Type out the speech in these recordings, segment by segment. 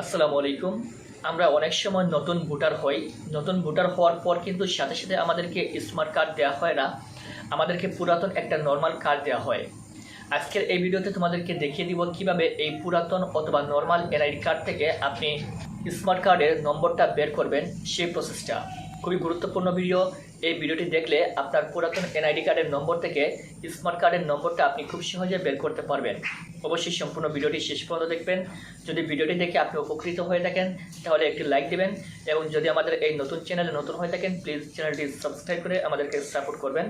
আসসালামু আলাইকুম। আমরা অনেক সময় নতুন ভোটার হই। নতুন ভোটার হওয়ার পর কিন্তু সাথে সাথে আমাদেরকে স্মার্ট কার্ড দেওয়া হয় না। আমাদেরকে পুরাতন একটা নর্মাল কার্ড দেওয়া হয়। আজকের এই ভিডিওতে তোমাদেরকে দেখিয়ে দিব কীভাবে এই পুরাতন অথবা নর্মাল এনআইডি কার্ড থেকে আপনি স্মার্ট কার্ডের নম্বরটা বের করবেন সেই প্রসেসটা খুবই গুরুত্বপূর্ণ ভিডিও এই ভিডিওটি দেখলে আপনার পুরাতন এনআইডি কার্ডের নম্বর থেকে স্মার্ট কার্ডের নম্বরটা আপনি খুব সহজে বের করতে পারবেন। অবশ্যই সম্পূর্ণ ভিডিওটি শেষ পর্যন্ত দেখবেন। যদি ভিডিওটি দেখে আপনি উপকৃত হয়ে থাকেন, তাহলে একটি লাইক দিবেন এবং যদি আমাদের এই নতুন চ্যানেলে নতুন হয়ে থাকেন প্লিজ চ্যানেলটি সাবস্ক্রাইব করে আমাদেরকে সাপোর্ট করবেন।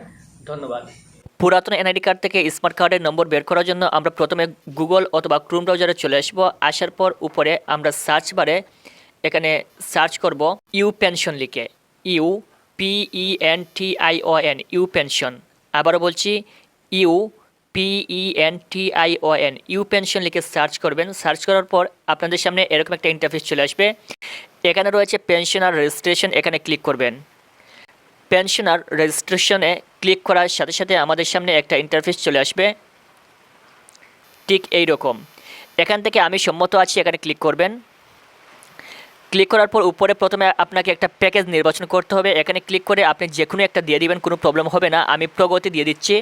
ধন্যবাদ। পুরাতন এনআইডি কার্ড থেকে স্মার্ট কার্ডের নম্বর বের করার জন্য আমরা প্রথমে গুগল অথবা ক্রোম ব্রাউজারে চলে আসব। আসার পর উপরে আমরা সার্চ বারে এখানে সার্চ করব ইউ পেনশন লিখে। U P N T I O N U pension. আবারও বলছি, U P N T I O N U pension লিখে সার্চ করবেন। সার্চ করার পর আপনাদের সামনে এরকম একটা ইন্টারফেস চলে আসবে। এখানে রয়েছে পেনশনার রেজিস্ট্রেশন এখানে ক্লিক করবেন। পেনশনার রেজিস্ট্রেশনে ক্লিক করার সাথে সাথে আমাদের সামনে একটা ইন্টারফেস চলে আসবে। ঠিক এই রকম এখান থেকে আমি সম্মত আছি, এখানে ক্লিক করবেন। ক্লিক করার পর উপরে প্রথমে আপনাকে একটা প্যাকেজ নির্বাচন করতে হবে। এখানে ক্লিক করে আপনি যে কোনো একটা দিয়ে দিবেন, কোনো প্রবলেম হবে না। আমি প্রগতি দিয়ে দিচ্ছি।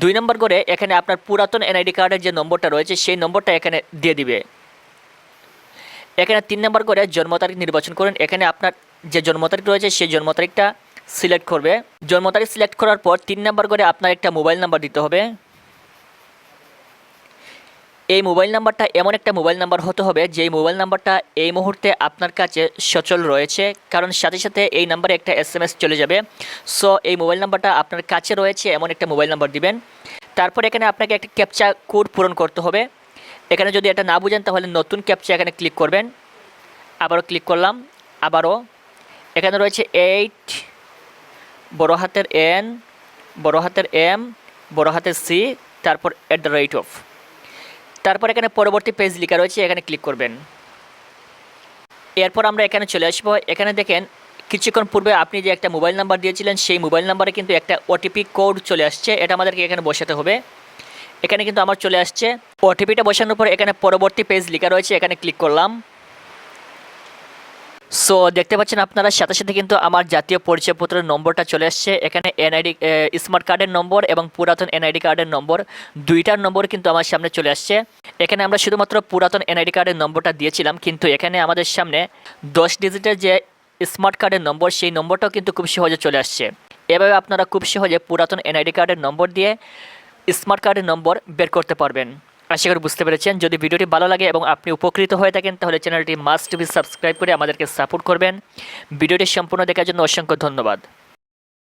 দুই নম্বর করে এখানে আপনার পুরাতন এনআইডি কার্ডের যে নম্বরটা রয়েছে, সেই নম্বরটা এখানে দিয়ে দিবে। এখানে তিন নম্বর করে জন্ম তারিখ নির্বাচন করেন। এখানে আপনার যে জন্ম তারিখ রয়েছে, সেই জন্ম তারিখটা সিলেক্ট করবে। জন্ম তারিখ সিলেক্ট করার পর তিন নম্বর করে আপনার একটা মোবাইল নাম্বার দিতে হবে। এই মোবাইল নাম্বারটা এমন একটা মোবাইল নাম্বার হতে হবে, যেই মোবাইল নাম্বারটা এই মুহূর্তে আপনার কাছে সচল রয়েছে। কারণ সাথে সাথে এই নাম্বারে একটা এস চলে যাবে। সো এই মোবাইল নাম্বারটা আপনার কাছে রয়েছে, এমন একটা মোবাইল নাম্বার দিবেন। তারপর এখানে আপনাকে একটা ক্যাপচা কোড পূরণ করতে হবে। এখানে যদি এটা না বুঝেন, তাহলে নতুন ক্যাপচা এখানে ক্লিক করবেন। আবারও ক্লিক করলাম, আবারও। এখানে রয়েছে এইট বড় হাতের এন বড় হাতের এম বড় হাতের সি তারপর অ্যাট দ্য রেট অফ তারপর এখানে পরবর্তী পেজ লেখা রয়েছে, এখানে ক্লিক করবেন। এরপর আমরা এখানে চলে আসব। এখানে দেখেন, কিছুক্ষণ পূর্বে আপনি যে একটা মোবাইল নাম্বার দিয়েছিলেন, সেই মোবাইল নাম্বারে কিন্তু একটা ওটিপি কোড চলে আসছে। এটা আমাদেরকে এখানে বসাতে হবে। এখানে কিন্তু আমার চলে আসছে। ওটিপিটা বসানোর পর এখানে পরবর্তী পেজ লেখা রয়েছে, এখানে ক্লিক করলাম। সো দেখতে পাচ্ছেন আপনারা, সাথে সাথে কিন্তু আমার জাতীয় পরিচয়পত্রের নম্বরটা চলে আসছে। এখানে এনআইডি স্মার্ট কার্ডের নম্বর এবং পুরাতন এনআইডি কার্ডের নম্বর। দুইটার নম্বর কিন্তু আমার সামনে চলে আসছে। এখানে আমরা শুধুমাত্র পুরাতন এনআইডি কার্ডের নম্বরটা দিয়েছিলাম, কিন্তু এখানে আমাদের সামনে দশ ডিজিটের যে স্মার্ট কার্ডের নম্বর, সেই নম্বরটাও কিন্তু খুব সহজে চলে আসছে। এভাবে আপনারা খুব সহজে পুরাতন এনআইডি কার্ডের নম্বর দিয়ে স্মার্ট কার্ডের নম্বর বের করতে পারবেন। আশা করি বুঝতে পেরেছেন। যদি ভিডিওটি ভালো লাগে এবং আপনি উপকৃত হয়ে থাকেন, তাহলে চ্যানেলটি মাস্ট বি সাবস্ক্রাইব করে আমাদেরকে সাপোর্ট করবেন। ভিডিওটি সম্পূর্ণ দেখার জন্য অসংখ্য ধন্যবাদ।